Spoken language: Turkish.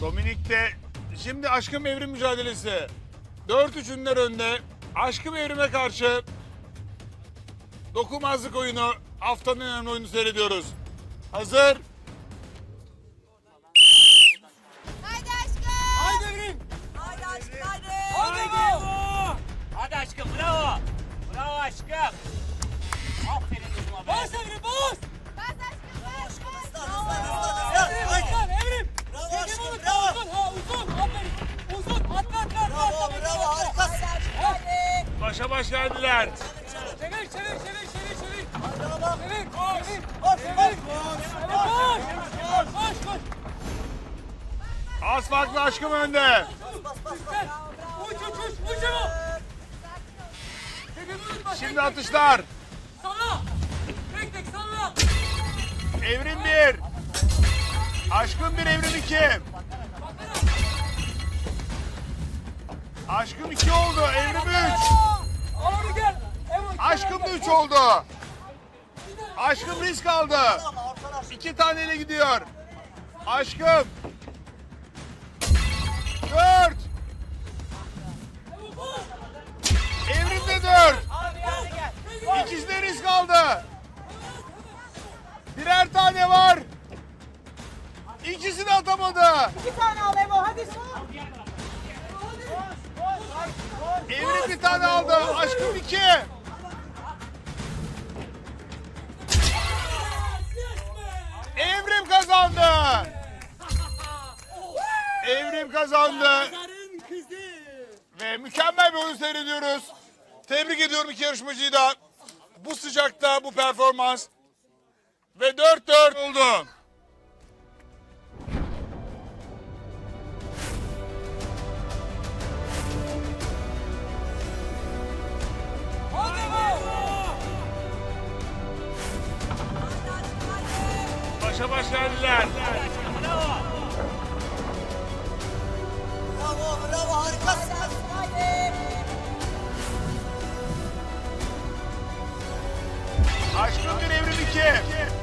Dominik'te şimdi aşkım evrim mücadelesi. 4-3 ünler önde. Aşkım evrime karşı dokunmazlık oyunu haftanın en önemli oyunu seyrediyoruz. Hazır. Haydi aşkım. Haydi Evrim. Haydi aşkım haydi. Hadi Geo. Hadi aşkım bravo. Bravo aşkım. Baş geldiler. Çevir çevir çevir çevir çevir. Çevir çevir. Koş, koş. Evet koş. Koş koş. Az farklı aşkım önde. Uç uç uç. Uç unutma. Şimdi atışlar. Salla. Tek tek salla. Evrim 1. Aşkım 1, evrim 2. Aşkım 2 oldu, evrim 3. Aşkım da 3 oldu. Aşkım risk aldı. İki taneyle gidiyor. Aşkım. Dört. Evrim de dört. İkisi de risk aldı. Birer tane var. İkisi de atamadı. Aşkım iki. Evrim kazandı. Evrim kazandı. Ve mükemmel bir oyun seyrediyoruz. Tebrik ediyorum iki yarışmacıyı da. Bu sıcakta bu performans. Ve 4-4 oldu. Baş geldiler. Bravo. Bravo, bravo, harikasın. Haydi. Aşkım bir evrim iki.